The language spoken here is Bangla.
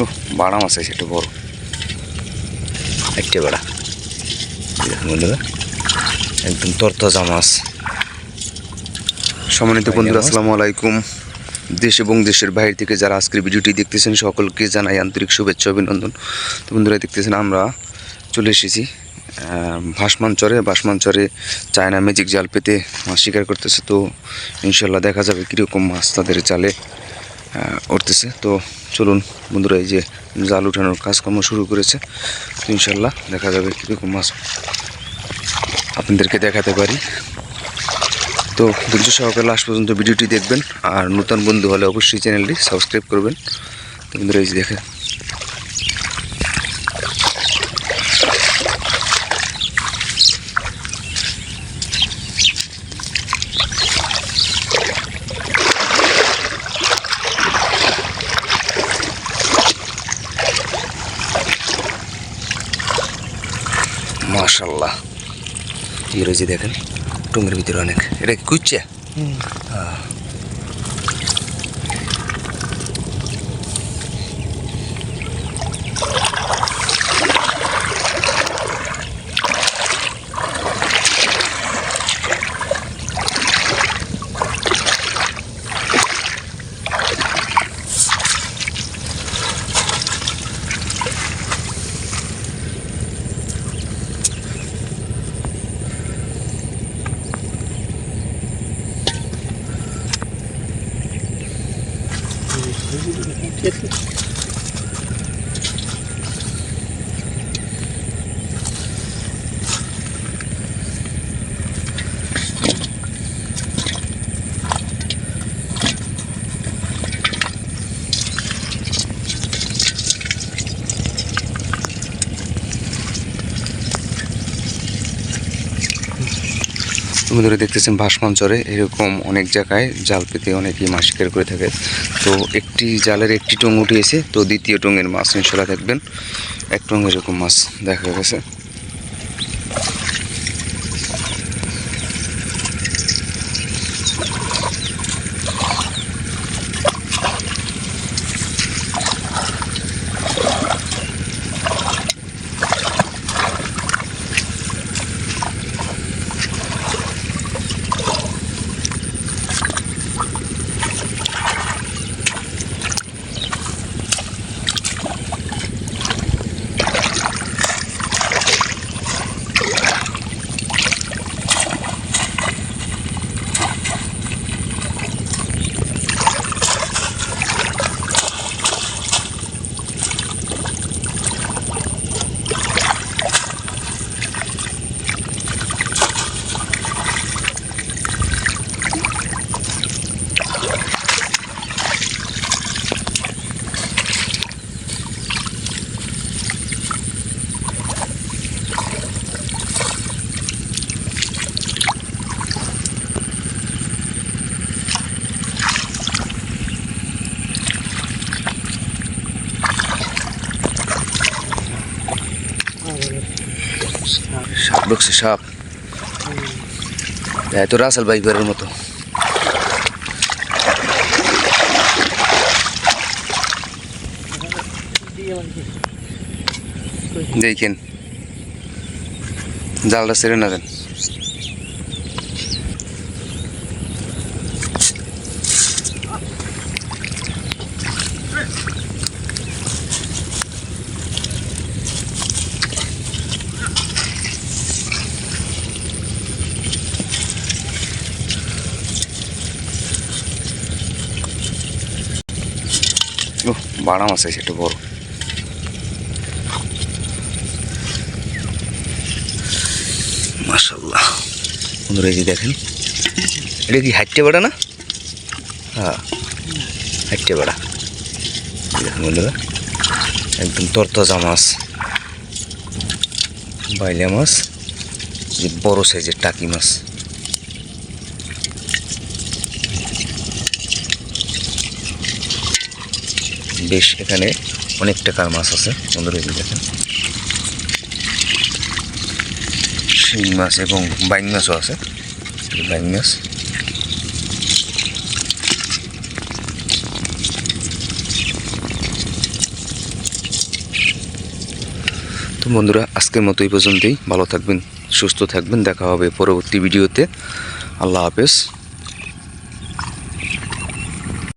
ও বাড়া মাছ আছে একটু বড়। একটা বেড়া। বন্ধুরা একদম তরতাজা মাছ। সম্মানিত বন্ধুরা আসসালামু আলাইকুম দেশ এবং দেশের বাইরে থেকে যারা আজকের ভিডিওটি দেখতেছেন সকলকে জানাই আন্তরিক শুভেচ্ছা অভিনন্দন। তো বন্ধুরা দেখতেছেন আমরা চলে এসেছি আহ, ভাসমান চরে ভাসমান চরে চায়না ম্যাজিক জাল পেতে মাছ শিকার করতেছে তো ইনশাল্লাহ দেখা যাবে কীরকম মাছ তাদের জালে। আহ, উঠতেছে। তো চলুন বন্ধুরা, এই যে জাল উঠানোর কাজকর্ম শুরু করেছে। ইনশাল্লাহ দেখা যাবে কীরকম মাছ আপনাদেরকে দেখাতে পারি। তো ধৈর্য সহকারে লাস্ট পর্যন্ত ভিডিওটি দেখবেন। আর নতুন বন্ধু হলে অবশ্যই চ্যানেলটি সাবস্ক্রাইব করবেন। তো বন্ধুরা, এই যে দেখে মাশাল্লাহ এই রয়েছে দেখেন টুঙ্গের ভিতরে অনেক। এটা কি কুচ্ছে Thank you. বন্ধুরা দেখতেছেন ভাসমান চরে, এরকম অনেক জায়গায় জাল পেতে অনেকেই মাছ শিকার করে থাকে। তো একটি জালের একটি টং উঠিয়েছে তো দ্বিতীয় টঙের মাছ ইনশাল্লাহ দেখবেন এক টং এরকম মাছ দেখা গেছে। সাপ ঢুকছে সাপ এই তো রাসেল বাইকের মতো দেখেন জালটা ছেড়ে না দেন ও বাড়া মাছ আছে একটু বড়। মাশাল্লাহ বন্ধুরা, এই যে দেখেন, এটা কি হাইটে বেড়া না? হ্যাঁ হাইটে বেড়া। দেখেন বন্ধুরা, একদম তরতাজা মাছ। বাইলা মাছ, যে বড় সাইজের টাকি মাছ। বেশ এখানে অনেক টাকার মাছ আছে। বন্ধুরা দেখেন। শিং মাছ এবং বাইং মাছও আছে। এই যে বাইং মাছ। তো বন্ধুরা, আজকের মতো এই পর্যন্তই। ভালো থাকবেন, সুস্থ থাকবেন। দেখা হবে পরবর্তী ভিডিওতে। আল্লাহ হাফেজ।